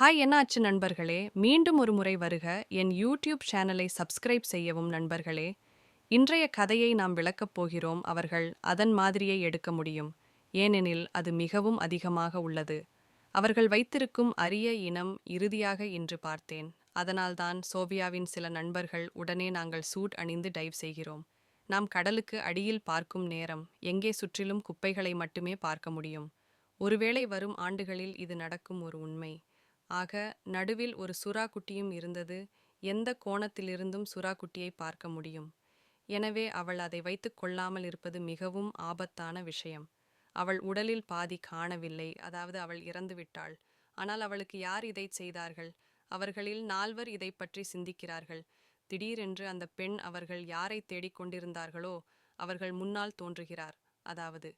Hi என்னாச்சு நண்பர்களே? மீண்டும் ஒரு முறை வருக. என் யூடியூப் சேனலை சப்ஸ்கிரைப் செய்யவும் நண்பர்களே. இன்றைய கதையை நாம் விளக்கப் போகிறோம். அவர்கள் அதன் மாதிரியை எடுக்க முடியும். ஏனெனில் அது மிகவும் அதிகமாக உள்ளது. அவர்கள் வைத்திருக்கும் அரிய இனம் இறுதியாக இன்று பார்த்தேன். அதனால்தான் சோவியாவின் சில நண்பர்கள் உடனே நாங்கள் சூட் அணிந்து டைவ் செய்கிறோம். நாம் கடலுக்கு அடியில் பார்க்கும் நேரம் எங்கே சுற்றிலும் குப்பைகளை மட்டுமே பார்க்க முடியும். ஒருவேளை வரும் ஆண்டுகளில் இது நடக்கும் ஒரு உண்மை. ஆக நடுவில் ஒரு சுறா குட்டியும் இருந்தது. எந்த கோணத்திலிருந்தும் சுறா குட்டியை பார்க்க முடியும். எனவே அவள் அதை வைத்துக் கொள்ளாமல் இருப்பது மிகவும் ஆபத்தான விஷயம். அவள் உடலில் பாதி காணவில்லை. அதாவது அவள் இறந்துவிட்டாள் ஆனால் அவளுக்கு யார் இதை செய்தார்கள்? அவர்களில் நால்வர் இதை பற்றி சிந்திக்கிறார்கள். திடீரென்று அந்த பெண் அவர்கள் யாரை தேடிக் கொண்டிருந்தார்களோ அவர்கள் முன்னால் தோன்றுகிறார். அதாவது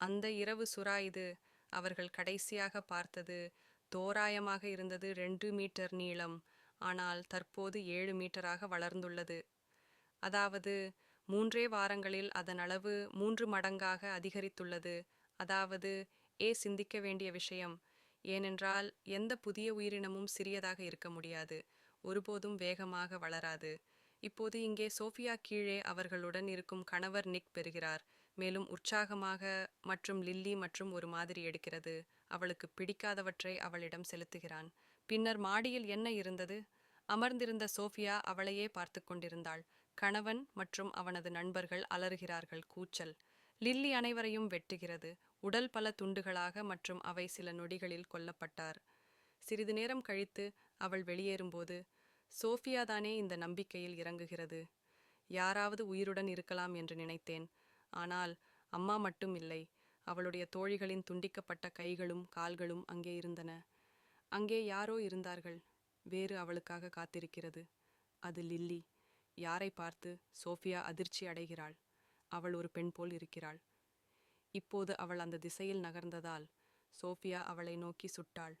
அந்த இரவு சுறா இது. அவர்கள் கடைசியாக பார்த்தது தோராயமாக இருந்தது ரெண்டு மீட்டர் நீளம். ஆனால் தற்போது ஏழு மீட்டராக வளர்ந்துள்ளது. அதாவது மூன்றே வாரங்களில் அதன் அளவு மூன்று மடங்காக அதிகரித்துள்ளது. அதாவது ஏ சிந்திக்க வேண்டிய விஷயம். ஏனென்றால் எந்த புதிய உயிரினமும் சிறியதாக இருக்க முடியாது. ஒருபோதும் வேகமாக வளராது. இப்போது இங்கே சோஃபியா கீழே அவர்களுடன் இருக்கும் கணவர் நிக் பெறுகிறார். மேலும் உற்சாகமாக மற்றும் லில்லி மற்றும் ஒரு மாதிரி எடுக்கிறது. அவளுக்கு பிடிக்காதவற்றை அவளிடம் செலுத்துகிறான். பின்னர் மாடியில் என்ன இருந்தது? அமர்ந்திருந்த சோஃபியா அவளையே பார்த்து கொண்டிருந்தாள். கணவன் மற்றும் அவனது நண்பர்கள் அலறுகிறார்கள் கூச்சல். லில்லி அனைவரையும் வெட்டுகிறது. உடல் பல துண்டுகளாக மற்றும் அவை சில நொடிகளில் கொல்லப்பட்டார். சிறிது நேரம் கழித்து அவள் வெளியேறும்போது சோஃபியா தானே இந்த நம்பிக்கையில் இறங்குகிறது. யாராவது உயிருடன் இருக்கலாம் என்று நினைத்தேன். ஆனால் அம்மா மட்டும் இல்லை. அவளுடைய தோழிகளின் துண்டிக்கப்பட்ட கைகளும் கால்களும் அங்கே இருந்தன. அங்கே யாரோ இருந்தார்கள். வேறு அவளுக்காக காத்திருக்கிறது. அது லில்லி. யாரை பார்த்து சோஃபியா அதிர்ச்சி அடைகிறாள். அவள் ஒரு பெண் போல் இருக்கிறாள். இப்போது அவள் அந்த திசையில் நகர்ந்ததால் சோஃபியா அவளை நோக்கி சுட்டாள்.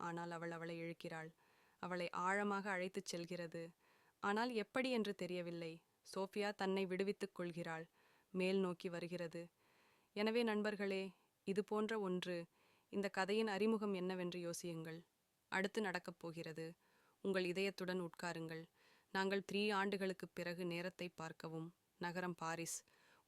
ஆனால் அவள் அவளை இழுக்கிறாள். அவளை ஆழமாக அழைத்துச் செல்கிறது. ஆனால் எப்படி என்று தெரியவில்லை. சோஃபியா தன்னை விடுவித்துக் கொள்கிறாள். மேல் நோக்கி வருகிறது. எனவே நண்பர்களே இது போன்ற ஒன்று இந்த கதையின் அறிமுகம் என்னவென்று யோசியுங்கள். அடுத்து நடக்கப் போகிறது. உங்கள் இதயத்துடன் உட்காருங்கள். நாங்கள் த்ரீ ஆண்டுகளுக்குப் பிறகு நேரத்தை பார்க்கவும். நகரம் பாரிஸ்.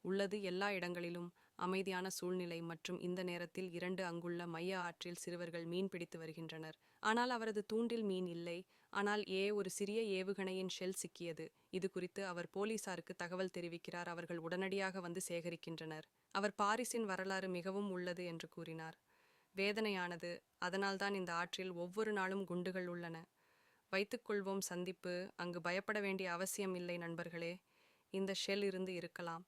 உள்ளது எல்லா இடங்களிலும் அமைதியான சூழ்நிலை மற்றும் இந்த நேரத்தில் இரண்டு அங்குள்ள மைய ஆற்றில் சிறுவர்கள் மீன் பிடித்து வருகின்றனர். ஆனால் அவரது தூண்டில் மீன் இல்லை. ஆனால் ஏ ஒரு சிறிய ஏவுகணையின் ஷெல் சிக்கியது. இது குறித்து அவர் போலீசாருக்கு தகவல் தெரிவிக்கிறார். அவர்கள் உடனடியாக வந்து சேகரிக்கின்றனர். அவர் பாரிஸின் வரலாறு மிகவும் உள்ளது என்று கூறினார். வேதனையானது. அதனால்தான் இந்த ஆற்றில் ஒவ்வொரு நாளும் குண்டுகள் உள்ளன. வைத்துக்கொள்வோம் சந்திப்பு. அங்கு பயப்பட வேண்டிய அவசியம் இல்லை நண்பர்களே. இந்த ஷெல் இருந்து இருக்கலாம்.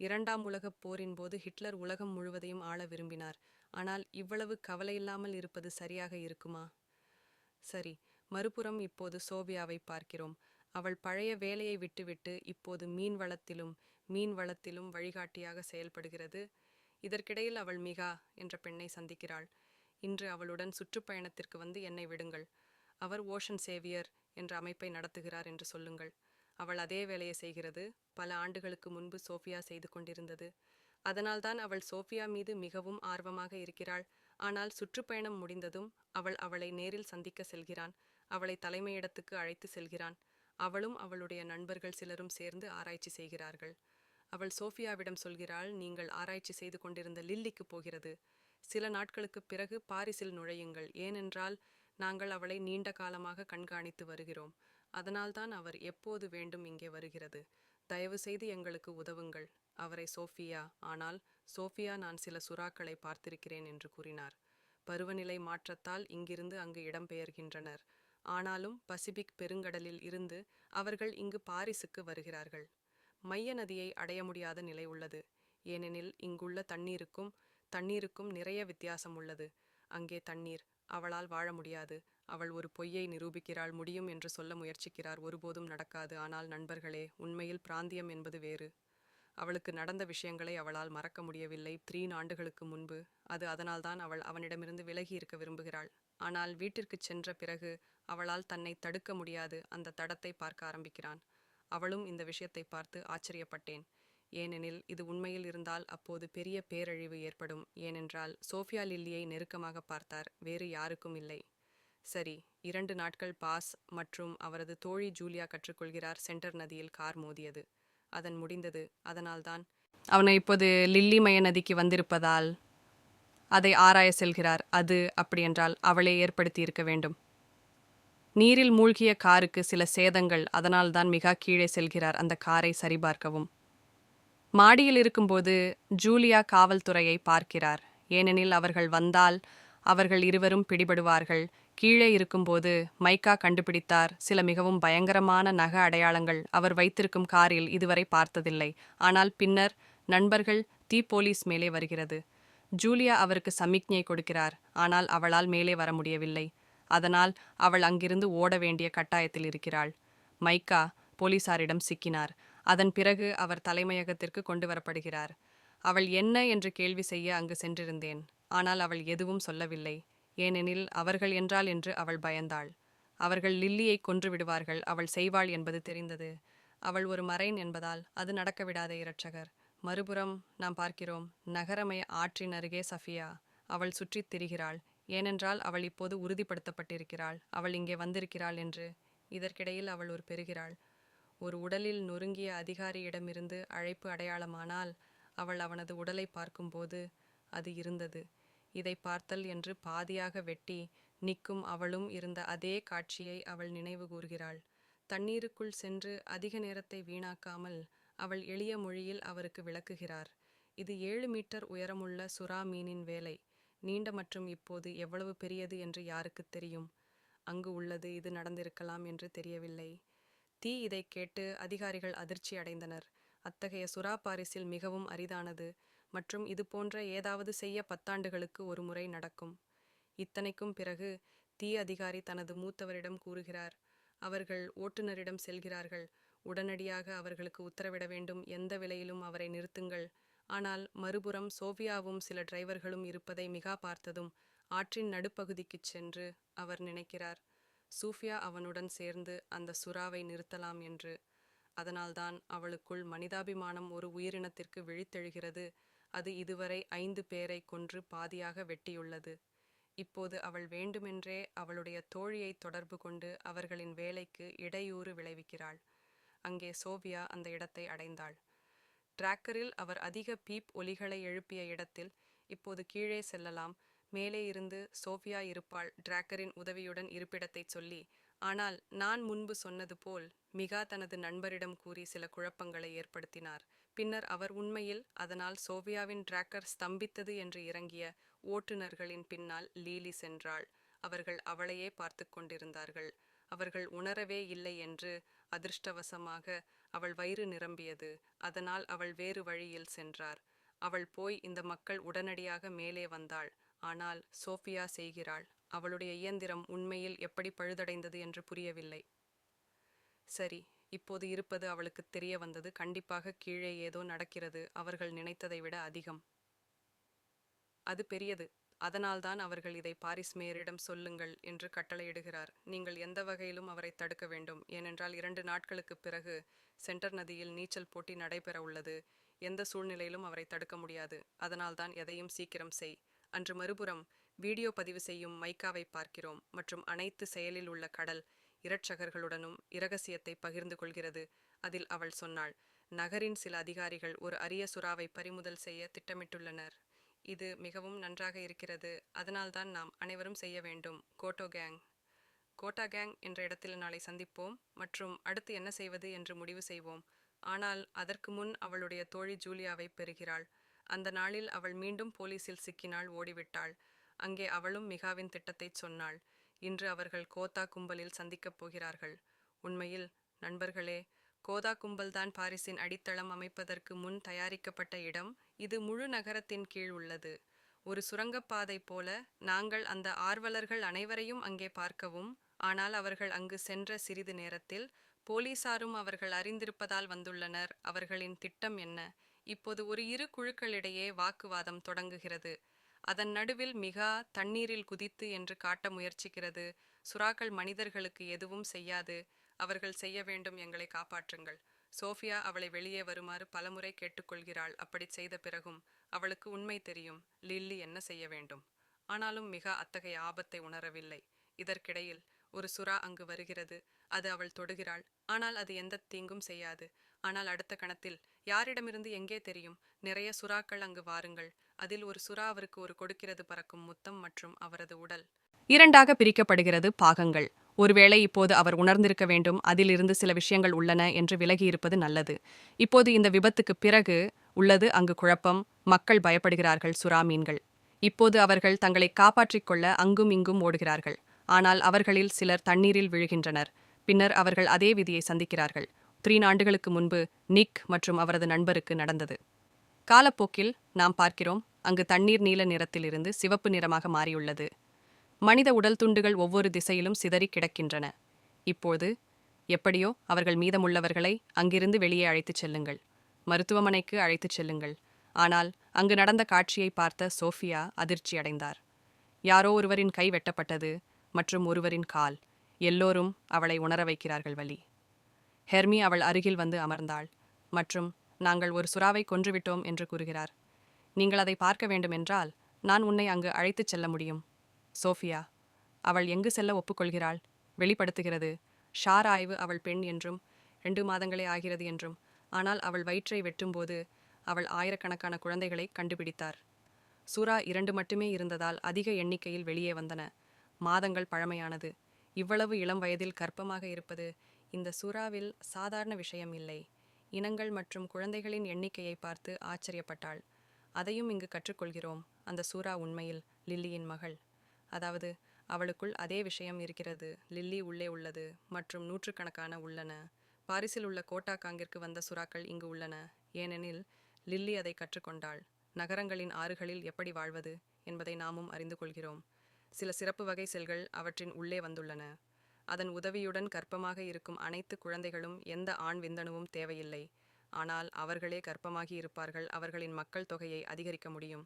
இரண்டாம் உலகப் போரின் போது ஹிட்லர் உலகம் முழுவதையும் ஆள விரும்பினார். ஆனால் இவ்வளவு கவலையில்லாமல் இருப்பது சரியாக இருக்குமா? சரி மறுபுறம் இப்போது சோபியாவை பார்க்கிறோம். அவள் பழைய வேலையை விட்டுவிட்டு இப்போது மீன் வளத்திலும் மீன் வளத்திலும் வழிகாட்டியாக செயல்படுகிறது. இதற்கிடையில் அவள் மிகா என்ற பெண்ணை சந்திக்கிறாள். இன்று அவளுடன் சுற்றுப்பயணத்திற்கு வந்து என்னை விடுங்கள். அவர் ஓஷன் சேவியர் என்ற அமைப்பை நடத்துகிறார் என்று சொல்லுங்கள். அவள் அதே வேலையை செய்கிறது. பல ஆண்டுகளுக்கு முன்பு சோஃபியா செய்து கொண்டிருந்தது. அதனால்தான் அவள் சோஃபியா மீது மிகவும் ஆர்வமாக இருக்கிறாள். ஆனால் சுற்றுப்பயணம் முடிந்ததும் அவள் அவளை நேரில் சந்திக்க செல்கிறான். அவளை தலைமையிடத்துக்கு அழைத்து செல்கிறான். அவளும் அவளுடைய நண்பர்கள் சிலரும் சேர்ந்து ஆராய்ச்சி செய்கிறார்கள். அவள் சோஃபியாவிடம் சொல்கிறாள் நீங்கள் ஆராய்ச்சி செய்து கொண்டிருந்த லில்லிக்கு போகிறது. சில நாட்களுக்குப் பிறகு பாரிஸில் நுழையுங்கள். ஏனென்றால் நாங்கள் அவளை நீண்ட காலமாக கண்காணித்து வருகிறோம். அதனால்தான் அவர் எப்போது வேண்டும் இங்கே வருகிறது. தயவு செய்து எங்களுக்கு உதவுங்கள். அவரை சோஃபியா. ஆனால் சோஃபியா நான் சில சுறாக்களை பார்த்திருக்கிறேன் என்று கூறினார். பருவநிலை மாற்றத்தால் இங்கிருந்து அங்கு இடம்பெயர்கின்றனர். ஆனாலும் பசிபிக் பெருங்கடலில் இருந்து அவர்கள் இங்கு பாரிஸுக்கு வருகிறார்கள். மைய நதியை அடைய முடியாத நிலை உள்ளது. ஏனெனில் இங்குள்ள தண்ணீருக்கும் தண்ணீருக்கும் நிறைய வித்தியாசம் உள்ளது. அங்கே தண்ணீர் அவளால் வாழ முடியாது. அவள் ஒரு பொய்யை நிரூபிக்கிறாள் முடியும் என்று சொல்ல முயற்சிக்கிறார். ஒருபோதும் நடக்காது. ஆனால் நண்பர்களே உண்மையில் பிராந்தியம் என்பது வேறு. அவளுக்கு நடந்த விஷயங்களை அவளால் மறக்க முடியவில்லை. த்ரீ ஆண்டுகளுக்கு முன்பு அது அதனால்தான் அவள் அவனிடமிருந்து விலகி இருக்க விரும்புகிறாள். ஆனால் வீட்டிற்கு சென்ற பிறகு அவளால் தன்னை தடுக்க முடியாது அந்த தடத்தை பார்க்க ஆரம்பிக்கிறான். அவளும் இந்த விஷயத்தை பார்த்து ஆச்சரியப்பட்டேன். ஏனெனில் இது உண்மையில் இருந்தால் அப்போது பெரிய பேரழிவு ஏற்படும். ஏனென்றால் சோஃபியா லில்லியை நெருக்கமாக பார்த்தார். வேறு யாருக்கும் இல்லை. சரி இரண்டு நாட்கள் பாஸ் மற்றும் அவரது தோழி ஜூலியா கற்றுக்கொள்கிறார் சென்டர் நதியில் கார் மோதியது. அதன் முடிந்தது. அதனால்தான் அவனை இப்போது லில்லிமய நதிக்கு வந்திருப்பதால் அதை ஆராய செல்கிறார். அது அப்படியென்றால் அவளே ஏற்படுத்தி இருக்க வேண்டும். நீரில் மூழ்கிய காருக்கு சில சேதங்கள் அதனால்தான் மிக கீழே செல்கிறார். அந்த காரை சரிபார்க்கவும். மாடியில் இருக்கும்போது ஜூலியா காவல்துறையை பார்க்கிறார். ஏனெனில் அவர்கள் வந்தால் அவர்கள் இருவரும் பிடிபடுவார்கள். கீழே இருக்கும்போது மைக்கா கண்டுபிடித்தார். சில மிகவும் பயங்கரமான நக அடையாளங்கள் அவர் வைத்திருக்கும் காரில் இதுவரை பார்த்ததில்லை. ஆனால் பின்னர் நண்பர்கள் தீ போலீஸ் மேலே வருகிறது. ஜூலியா அவருக்கு சமிக்ஞை கொடுக்கிறார். ஆனால் அவளால் மேலே வர முடியவில்லை. அதனால் அவள் அங்கிருந்து ஓட வேண்டிய கட்டாயத்தில் இருக்கிறாள். மைக்கா போலீசாரிடம் சிக்கினார். அதன் பிறகு அவர் தலைமையகத்திற்கு கொண்டு வரப்படுகிறார். அவள் என்ன என்று கேள்வி செய்ய அங்கு சென்றிருந்தேன். ஆனால் அவள் எதுவும் சொல்லவில்லை. ஏனெனில் அவர்கள் என்றால் என்று அவள் பயந்தாள். அவர்கள் லில்லியை கொன்று விடுவார்கள் அவள் செய்வாள் என்பது தெரிந்தது. அவள் ஒரு மறைன் என்பதால் அது நடக்க விடாத இரட்சகர். மறுபுறம் நாம் பார்க்கிறோம் நகரமய ஆற்றின் அருகே சஃபியா. அவள் சுற்றித் திரிகிறாள். ஏனென்றால் அவள் இப்போது உறுதிப்படுத்தப்பட்டிருக்கிறாள். அவள் இங்கே வந்திருக்கிறாள் என்று இதற்கிடையில் அவள் ஒரு பெறுகிறாள். ஒரு உடலில் நொறுங்கிய அதிகாரியிடமிருந்து அழைப்பு அடையாளமானால் அவள் அவனது உடலை பார்க்கும்போது அது இருந்தது. இதை பார்த்தல் என்று பாதியாக வெட்டி நிற்கும் அவளும் இருந்த அதே காட்சியை அவள் நினைவு கூர்கிறாள். தண்ணீருக்குள் சென்று அதிக நேரத்தை வீணாக்காமல் அவள் எளிய மொழியில் அவருக்கு விளக்குகிறார். இது ஏழு மீட்டர் உயரமுள்ள சுறா மீனின் வேலை. நீண்ட மற்றும் இப்போது எவ்வளவு பெரியது என்று யாருக்கு தெரியும்? அங்கு உள்ளது இது நடந்திருக்கலாம் என்று தெரியவில்லை. தீ இதை கேட்டு அதிகாரிகள் அதிர்ச்சி அடைந்தனர். அத்தகைய சுறா பாரிஸில் மிகவும் அரிதானது. மற்றும் இது போன்ற ஏதாவது செய்ய பத்தாண்டுகளுக்கு ஒரு முறை நடக்கும். இத்தனைக்கும் பிறகு தீ அதிகாரி தனது மூத்தவரிடம் கூறுகிறார் அவர்கள் ஓட்டுநரிடம் செல்கிறார்கள். உடனடியாக அவர்களுக்கு உத்தரவிட வேண்டும். எந்த விலையிலும் அவரை நிறுத்துங்கள். ஆனால் மறுபுறம் சோஃபியாவும் சில டிரைவர்களும் இருப்பதை மிகா பார்த்ததும் ஆற்றின் நடுப்பகுதிக்குச் சென்று அவர் நினைக்கிறார் சூஃபியா அவனுடன் சேர்ந்து அந்த சுறாவை நிறுத்தலாம் என்று. அதனால்தான் அவளுக்குள் மனிதாபிமானம் ஒரு உயிரினத்திற்கு விழித்தெழுகிறது. அது இதுவரை ஐந்து பேரை கொன்று பாதியாக வெட்டியுள்ளது. இப்போது அவள் வேண்டுமென்றே அவளுடைய தோழியை தொடர்பு கொண்டு அவர்களின் வேலைக்கு இடையூறு விளைவிக்கிறாள். அங்கே சோவியா அந்த இடத்தை அடைந்தாள். டிராக்கரில் அவர் அதிக பீப் ஒலிகளை எழுப்பிய இடத்தில் இப்போது கீழே செல்லலாம். மேலே இருந்து சோஃபியா இருப்பாள். டிராக்கரின் உதவியுடன் இருப்பிடத்தைச் சொல்லி ஆனால் நான் முன்பு சொன்னது போல் மிகா தனது நண்பரிடம் கூறி சில குழப்பங்களை ஏற்படுத்தினார். பின்னர் அவர் உண்மையில் அதனால் சோவியாவின் டிராக்கர் ஸ்தம்பித்தது என்று இறங்கிய ஓட்டுநர்களின் பின்னால் லீலி சென்றாள். அவர்கள் அவளையே பார்த்து கொண்டிருந்தார்கள். அவர்கள் உணரவே இல்லை என்று அதிர்ஷ்டவசமாக அவள் வயிறு நிரம்பியது. அதனால் அவள் வேறு வழியில் சென்றார். அவள் போய் இந்த மக்கள் உடனடியாக மேலே வந்தாள். ஆனால் சோஃபியா செய்கிறாள். அவளுடைய இயந்திரம் உண்மையில் எப்படி பழுதடைந்தது என்று புரியவில்லை. சரி இப்போது இருப்பது அவளுக்கு தெரிய வந்தது. கண்டிப்பாக கீழே ஏதோ நடக்கிறது. அவர்கள் நினைத்ததை விட அதிகம். அது பெரியது. அதனால்தான் அவர்கள் இதை பாரிஸ் மேயரிடம் சொல்லுங்கள் என்று கட்டளையிடுகிறார். நீங்கள் எந்த வகையிலும் அவரை தடுக்க வேண்டும். ஏனென்றால் இரண்டு நாட்களுக்கு பிறகு சென்டர் நதியில் நீச்சல் போட்டி நடைபெற உள்ளது. எந்த சூழ்நிலையிலும் அவரை தடுக்க முடியாது. அதனால்தான் எதையும் சீக்கிரம் செய். அன்று மறுபுறம் வீடியோ பதிவு செய்யும் மைக்காவை பார்க்கிறோம். மற்றும் அனைத்து செயலில் உள்ள கடல் இரட்சகர்களுடனும் இரகசியத்தை பகிர்ந்து கொள்கிறது. அதில் அவள் சொன்னாள் நகரின் சில அதிகாரிகள் ஒரு அரிய சுறாவை பறிமுதல் செய்ய திட்டமிட்டுள்ளனர். இது மிகவும் நன்றாக இருக்கிறது. அதனால்தான் நாம் அனைவரும் செய்ய வேண்டும். கோட்டோ கேங். கோட்டா கேங் என்ற இடத்தில் நாளை சந்திப்போம். மற்றும் அடுத்து என்ன செய்வது என்று முடிவு செய்வோம். ஆனால் அதற்கு முன் அவளுடைய தோழி ஜூலியாவை பெறுகிறாள். அந்த நாளில் அவள் மீண்டும் போலீசில் சிக்கினாள் ஓடிவிட்டாள். அங்கே அவளும் மிகாவின் திட்டத்தை சொன்னாள். இன்று அவர்கள் கோதா கும்பலில் சந்திக்கப் போகிறார்கள். உண்மையில் நண்பர்களே கோதா கும்பல்தான் பாரிஸின் அடித்தளம் அமைப்பதற்கு முன் தயாரிக்கப்பட்ட இடம் இது முழு நகரத்தின் கீழ் உள்ளது. ஒரு சுரங்கப்பாதை போல நாங்கள் அந்த ஆர்வலர்கள் அனைவரையும் அங்கே பார்க்கவும் ஆனால் அவர்கள் அங்கு சென்ற சிறிது நேரத்தில் போலீசாரும் அவர்கள் அறிந்திருப்பதால் வந்துள்ளனர். அவர்களின் திட்டம் என்ன? இப்போது ஒரு இரு குழுக்களிடையே வாக்குவாதம் தொடங்குகிறது. அதன் நடுவில் மிகா தண்ணீரில் குதித்து என்று காட்ட முயற்சிக்கிறது. சுறாக்கள் மனிதர்களுக்கு எதுவும் செய்யாது. அவர்கள் செய்ய வேண்டும் எங்களை காப்பாற்றுங்கள். சோஃபியா அவளை வெளியே வருமாறு பலமுறை கேட்டுக்கொள்கிறாள். அப்படி செய்த பிறகும் அவளுக்கு உண்மை தெரியும். லில்லி என்ன செய்ய வேண்டும்? ஆனாலும் மிக அத்தகைய ஆபத்தை உணரவில்லை. இதற்கிடையில் ஒரு சுறா அங்கு வருகிறது. அது அவள் தொடுகிறாள். ஆனால் அது எந்த தீங்கும் செய்யாது. ஆனால் அடுத்த கணத்தில் யாரிடமிருந்து எங்கே தெரியும்? நிறைய சுறாக்கள் அங்கு வாருங்கள். அதில் ஒரு சுறா அவருக்கு ஒரு கொடுக்கிறது பறக்கும் முத்தம் மற்றும் அவரது உடல். இரண்டாக பிரிக்கப்படுகிறது பாகங்கள். ஒருவேளை இப்போது அவர் உணர்ந்திருக்க வேண்டும் அதிலிருந்து சில விஷயங்கள் உள்ளன என்று விலகியிருப்பது நல்லது. இப்போது இந்த விபத்துக்கு பிறகு உள்ளது அங்கு குழப்பம் மக்கள் பயப்படுகிறார்கள் சுறா மீன்கள். இப்போது அவர்கள் தங்களை காப்பாற்றிக் கொள்ள அங்கும் இங்கும் ஓடுகிறார்கள். ஆனால் அவர்களில் சிலர் தண்ணீரில் விழுகின்றனர். பின்னர் அவர்கள் அதே விதியை சந்திக்கிறார்கள். த்ரீ ஆண்டுகளுக்கு முன்பு நிக் மற்றும் அவரது நண்பருக்கு நடந்தது. காலப்போக்கில் நாம் பார்க்கிறோம் அங்கு தண்ணீர் நீல நிறத்திலிருந்து சிவப்பு நிறமாக மாறியுள்ளது. மனித உடல் துண்டுகள் ஒவ்வொரு திசையிலும் சிதறி கிடக்கின்றன. இப்போது எப்படியோ அவர்கள் மீதமுள்ளவர்களை அங்கிருந்து வெளியே அழைத்துச் செல்லுங்கள். மருத்துவமனைக்கு அழைத்துச் செல்லுங்கள். ஆனால் அங்கு நடந்த காட்சியை பார்த்த சோஃபியா அதிர்ச்சியடைந்தார் யாரோ ஒருவரின் கை வெட்டப்பட்டது மற்றும் ஒருவரின் கால். எல்லோரும் அவளை உணர வைக்கிறார்கள் வழி ஹெர்மி அவள் அருகில் வந்து அமர்ந்தாள். மற்றும் நாங்கள் ஒரு சுறாவை கொன்றுவிட்டோம் என்று கூறுகிறார். நீங்கள் அதை பார்க்க வேண்டுமென்றால் நான் உன்னை அங்கு அழைத்துச் செல்ல முடியும். சோஃபியா அவள் எங்கு செல்ல ஒப்புக்கொள்கிறாள்? வெளிப்படுத்துகிறது. ஷார் ஆய்வு அவள் பெண் என்றும் ரெண்டு மாதங்களே ஆகிறது என்றும். ஆனால் அவள் வயிற்றை வெட்டும்போது அவள் ஆயிரக்கணக்கான குழந்தைகளை கண்டுபிடித்தார். சூறா இரண்டு மட்டுமே இருந்ததால் அதிக எண்ணிக்கையில் வெளியே வந்தன. மாதங்கள் பழமையானது. இவ்வளவு இளம் வயதில் கர்ப்பமாக இருப்பது இந்த சூறாவில் சாதாரண விஷயம் இல்லை. இனங்கள் மற்றும் குழந்தைகளின் எண்ணிக்கையை பார்த்து ஆச்சரியப்பட்டாள். அதையும் இங்கு கற்றுக்கொள்கிறோம். அந்த சூறா உண்மையில் லில்லியின் மகள். அதாவது அவளுக்குள் அதே விஷயம் இருக்கிறது. லில்லி உள்ளே உள்ளது மற்றும் நூற்றுக்கணக்கான உள்ளன. பாரிஸில் உள்ள கோட்டாக்காங்கிற்கு வந்த சுறாக்கள் இங்கு உள்ளன. ஏனெனில் லில்லி அதை கற்றுக்கொண்டாள். நகரங்களின் ஆறுகளில் எப்படி வாழ்வது என்பதை நாமும் அறிந்து கொள்கிறோம். சில சிறப்பு வகை செல்கள் அவற்றின் உள்ளே வந்துள்ளன. அதன் உதவியுடன் கர்ப்பமாக இருக்கும் அனைத்து குழந்தைகளும் எந்த ஆண் விந்தணுவும் தேவையில்லை. ஆனால் அவர்களே கர்ப்பமாகி இருப்பார்கள் அவர்களின் மக்கள் தொகையை அதிகரிக்க முடியும்.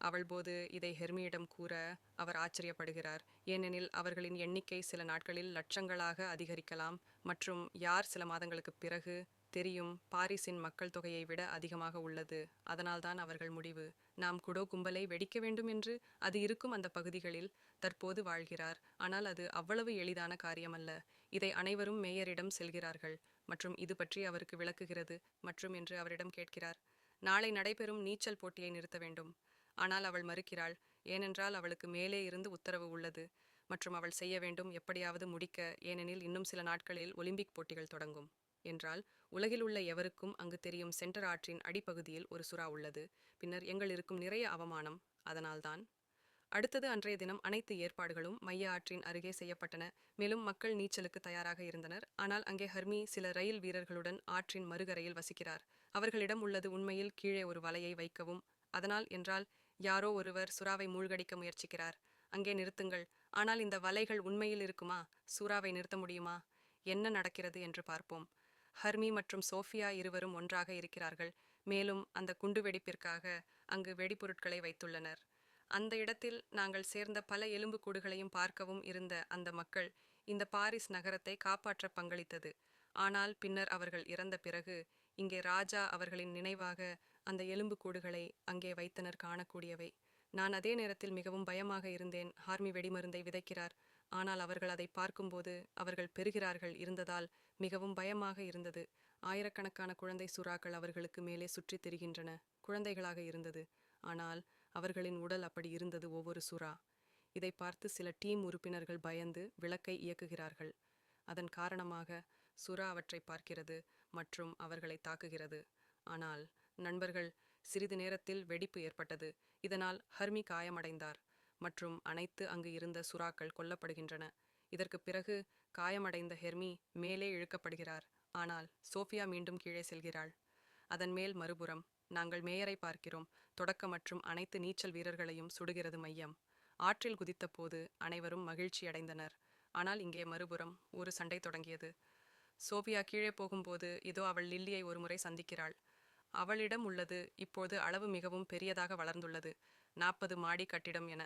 அவள் போது இதை ஹெர்மியிடம் கூற அவர் ஆச்சரியப்படுகிறார். ஏனெனில் அவர்களின் எண்ணிக்கை சில நாட்களில் லட்சங்களாக அதிகரிக்கலாம் மற்றும் யார் சில மாதங்களுக்கு பிறகு தெரியும் பாரிஸின் மக்கள் தொகையை விட அதிகமாக உள்ளது. அதனால்தான் அவர்கள் முடிவு நாம் குடோ கும்பலை வெடிக்க வேண்டும் என்று அது இருக்கும் அந்த பகுதிகளில் தற்போது வாழ்கிறார். ஆனால் அது அவ்வளவு எளிதான காரியமல்ல. இதை அனைவரும் மேயரிடம் செல்கிறார்கள். மற்றும் இது பற்றி அவருக்கு விளக்குகிறது மற்றும் என்று அவரிடம் கேட்கிறார். நாளை நடைபெறும் நீச்சல் போட்டியை நிறுத்த வேண்டும். ஆனால் அவள் மறுக்கிறாள் ஏனென்றால் அவளுக்கு மேலே இருந்து உத்தரவு உள்ளது. மற்றும் அவள் செய்ய வேண்டும் எப்படியாவது முடிக்க ஏனெனில் இன்னும் சில நாட்களில் ஒலிம்பிக் போட்டிகள் தொடங்கும் என்றால் உலகில் உள்ள எவருக்கும் அங்கு தெரியும் சென்டர் ஆற்றின் அடிப்பகுதியில் ஒரு சுறா உள்ளது. பின்னர் எங்கள் இருக்கும் நிறைய அவமானம். அதனால்தான் அடுத்தது அன்றைய தினம் அனைத்து ஏற்பாடுகளும் மைய ஆற்றின் அருகே செய்யப்பட்டன. மேலும் மக்கள் நீச்சலுக்கு தயாராக இருந்தனர். ஆனால் அங்கே ஹர்மி சில ரயில் வீரர்களுடன் ஆற்றின் மறுகரையில் வசிக்கிறார். அவர்களிடம் உள்ளது உண்மையில் கீழே ஒரு வலையை வைக்கவும். அதனால் என்றால் யாரோ ஒருவர் சுறாவை மூழ்கடிக்க முயற்சிக்கிறார். அங்கே நிறுத்துங்கள். ஆனால் இந்த வலைகள் உண்மையில் இருக்குமா? சூறாவை நிறுத்த முடியுமா? என்ன நடக்கிறது என்று பார்ப்போம். ஹர்மி மற்றும் சோஃபியா இருவரும் ஒன்றாக இருக்கிறார்கள். மேலும் அந்த குண்டுவெடிப்பிற்காக அங்கு வெடிபொருட்களை வைத்துள்ளனர். அந்த இடத்தில் நாங்கள் சேர்ந்த பல எலும்புக்கூடுகளையும் பார்க்கவும் இருந்த அந்த மக்கள் இந்த பாரிஸ் நகரத்தை காப்பாற்ற பங்களித்தது. ஆனால் பின்னர் அவர்கள் இறந்த பிறகு இங்கே ராஜா அவர்களின் நினைவாக அந்த எலும்புக்கூடுகளை அங்கே வைத்தனர் காணக்கூடியவை. நான் அதே நேரத்தில் மிகவும் பயமாக இருந்தேன். ஹார்மி வெடிமருந்தை விதைக்கிறார். ஆனால் அவர்கள் அதை பார்க்கும்போது அவர்கள் பெறுகிறார்கள் இருந்ததால் மிகவும் பயமாக இருந்தது. ஆயிரக்கணக்கான குழந்தை சுறாக்கள் அவர்களுக்கு மேலே சுற்றித் திரிகின்றன. குழந்தைகளாக இருந்தது. ஆனால் அவர்களின் உடல் அப்படி இருந்தது ஒவ்வொரு சுறா. இதை பார்த்து சில டீம் உறுப்பினர்கள் பயந்து விளக்கை இயக்குகிறார்கள். அதன் காரணமாக சுறா அவற்றை பார்க்கிறது மற்றும் அவர்களை தாக்குகிறது. ஆனால் நண்பர்கள் சிறிது நேரத்தில் வெடிப்பு ஏற்பட்டது. இதனால் ஹர்மி காயமடைந்தார் மற்றும் அனைத்து அங்கு இருந்த சுறாக்கள் கொல்லப்படுகின்றன. இதற்கு பிறகு காயமடைந்த ஹெர்மி மேலே இழுக்கப்படுகிறார். ஆனால் சோஃபியா மீண்டும் கீழே செல்கிறாள். அதன் மேல் மறுபுறம் நாங்கள் மேயரை பார்க்கிறோம். தொடக்க மற்றும் அனைத்து நீச்சல் வீரர்களையும் சுடுகிறது மையம். ஆற்றில் குதித்தபோது அனைவரும் மகிழ்ச்சியடைந்தனர் ஆனால் இங்கே மறுபுறம் ஒரு சண்டை தொடங்கியது. சோபியா கீழே போகும்போது இதோ அவள் லில்லியை ஒருமுறை சந்திக்கிறாள். அவளிடம் உள்ளது இப்போது அளவு மிகவும் பெரியதாக வளர்ந்துள்ளது. நாற்பது மாடி கட்டிடம் என.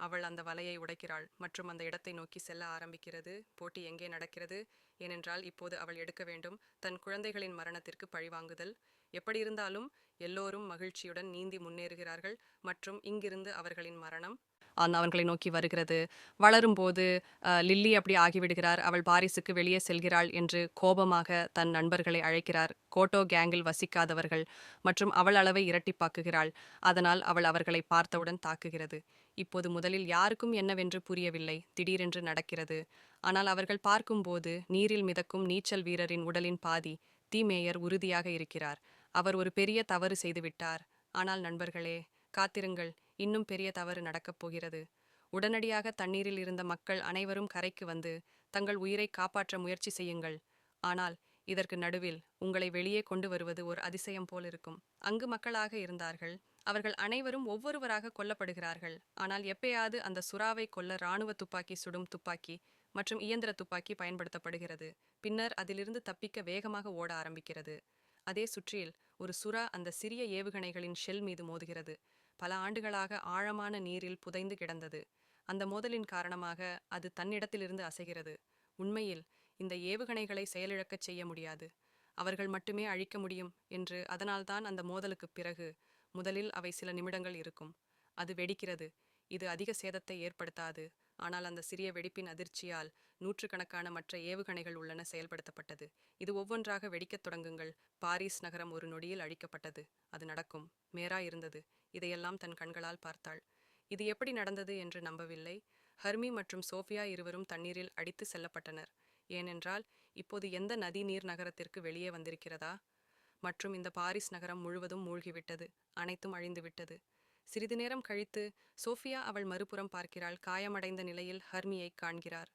அவள் அந்த வலையை உடைக்கிறாள் மற்றும் அந்த இடத்தை நோக்கி செல்ல ஆரம்பிக்கிறது. போட்டி எங்கே நடக்கிறது? ஏனென்றால் இப்போது அவள் எடுக்க வேண்டும். தன் குழந்தைகளின் மரணத்திற்கு பழிவாங்குதல் எப்படி இருந்தாலும் எல்லோரும் மகிழ்ச்சியுடன் நீந்தி முன்னேறுகிறார்கள் மற்றும் இங்கிருந்து அவர்களின் மரணம் அந்த அவர்களை நோக்கி வருகிறது. வளரும்போது லில்லி அப்படி ஆகிவிடுகிறார். அவள் பாரிஸுக்கு வெளியே செல்கிறாள் என்று கோபமாக தன் நண்பர்களை அழைக்கிறார். கோட்டோ கேங்கில் வசிக்காதவர்கள் மற்றும் அவள் அளவை இரட்டிப்பாக்குகிறாள் அதனால் அவள் அவர்களை பார்த்தவுடன் தாக்குகிறது. இப்போது முதலில் யாருக்கும் என்னவென்று புரியவில்லை. திடீரென்று நடக்கிறது. ஆனால் அவர்கள் பார்க்கும்போது நீரில் மிதக்கும் நீச்சல் வீரரின் உடலின் பாதி தீமேயர் உறுதியாக இருக்கிறார். அவர் ஒரு பெரிய தவறு செய்துவிட்டார் ஆனால் நண்பர்களே காத்திருங்கள். இன்னும் பெரிய தவறு நடக்கப் போகிறது. உடனடியாக தண்ணீரில் இருந்த மக்கள் அனைவரும் கரைக்கு வந்து தங்கள் உயிரை காப்பாற்ற முயற்சி செய்யுங்கள். ஆனால் இதற்கு நடுவில் உங்களை வெளியே கொண்டு வருவது ஒரு அதிசயம் போல் இருக்கும் அங்கு மக்களாக இருந்தார்கள். அவர்கள் அனைவரும் ஒவ்வொருவராக கொல்லப்படுகிறார்கள். ஆனால் எப்பயாவது அந்த சுறாவை கொல்ல இராணுவ துப்பாக்கி சுடும் துப்பாக்கி மற்றும் இயந்திர துப்பாக்கி பயன்படுத்தப்படுகிறது. பின்னர் அதிலிருந்து தப்பிக்க வேகமாக ஓட ஆரம்பிக்கிறது. அதே சுற்றில் ஒரு சுறா அந்த சிறிய ஏவுகணைகளின் ஷெல் மீது மோதுகிறது. பல ஆண்டுகளாக ஆழமான நீரில் புதைந்து கிடந்தது. அந்த மோதலின் காரணமாக அது தன்னிடத்திலிருந்து அசைகிறது. உண்மையில் இந்த ஏவுகணைகளை செயலிழக்கச் செய்ய முடியாது. அவர்கள் மட்டுமே அழிக்க முடியும் என்று அதனால்தான் அந்த மோதலுக்குப் பிறகு முதலில் அவை சில நிமிடங்கள் இருக்கும். அது வெடிக்கிறது. இது அதிக சேதத்தை ஏற்படுத்தாது. ஆனால் அந்த சிறிய வெடிப்பின் அதிர்ச்சியால் நூற்றுக்கணக்கான மற்ற ஏவுகணைகள் உள்ளன செயல்படுத்தப்பட்டது. இது ஒவ்வொன்றாக வெடிக்கத் தொடங்குங்கள். பாரிஸ் நகரம் ஒரு நொடியில் அழிக்கப்பட்டது. அது நடக்கும். மேரா இருந்தது. இதையெல்லாம் தன் கண்களால் பார்த்தாள். இது எப்படி நடந்தது என்று நம்பவில்லை. ஹர்மி மற்றும் சோஃபியா இருவரும் தண்ணீரில் அடித்து செல்லப்பட்டனர். ஏனென்றால் இப்போது எந்த நதி நீர் நகரத்திற்கு வெளியே வந்திருக்கிறதா? மற்றும் இந்த பாரிஸ் நகரம் முழுவதும் மூழ்கிவிட்டது. அனைத்தும் அழிந்துவிட்டது. சிறிது நேரம் கழித்து சோஃபியா அவள் மறுபுறம் பார்க்கிறாள். காயமடைந்த நிலையில் ஹர்மியை காண்கிறார்.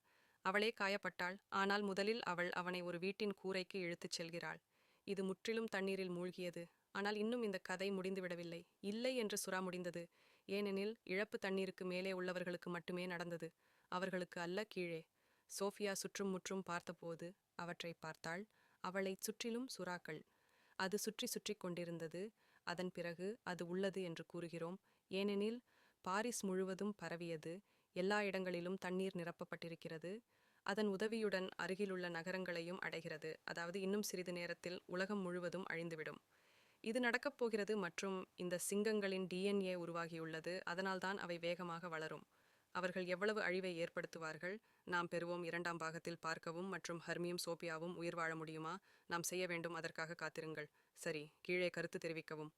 அவளே காயப்பட்டாள். ஆனால் முதலில் அவள் அவனை ஒரு வீட்டின் கூரைக்கு இழுத்துச் செல்கிறாள். இது முற்றிலும் தண்ணீரில் மூழ்கியது. ஆனால் இன்னும் இந்த கதை முடிந்துவிடவில்லை இல்லை என்று சுறா முடிந்தது. ஏனெனில் இழப்பு தண்ணீருக்கு மேலே உள்ளவர்களுக்கு மட்டுமே நடந்தது. அவர்களுக்கு அல்ல கீழே. சோஃபியா சுற்றும் முற்றும் பார்த்தபோது அவற்றை பார்த்தாள். அவளைச் சுற்றிலும் சுறாக்கள். அது சுற்றி சுற்றி கொண்டிருந்தது. அதன் பிறகு அது உள்ளது என்று கூறுகிறோம். ஏனெனில் பாரிஸ் முழுவதும் பரவியது. எல்லா இடங்களிலும் தண்ணீர் நிரப்பப்பட்டிருக்கிறது. அதன் உதவியுடன் அருகிலுள்ள நகரங்களையும் அடைகிறது. அதாவது இன்னும் சிறிது நேரத்தில் உலகம் முழுவதும் அழிந்துவிடும். இது நடக்கப் போகிறது மற்றும் இந்த சிங்கங்களின் டிஎன்ஏ உருவாகியுள்ளது. அதனால்தான் அவை வேகமாக வளரும். அவர்கள் எவ்வளவு அழிவை ஏற்படுத்துவார்கள்? நாம் பெறுவோம் இரண்டாம் பாகத்தில் பார்க்கவும் மற்றும் ஹர்மியும் சோபியாவும் உயிர் வாழ முடியுமா? நாம் செய்ய வேண்டும் அதற்காக காத்திருங்கள். சரி கீழே கருத்து தெரிவிக்கவும்.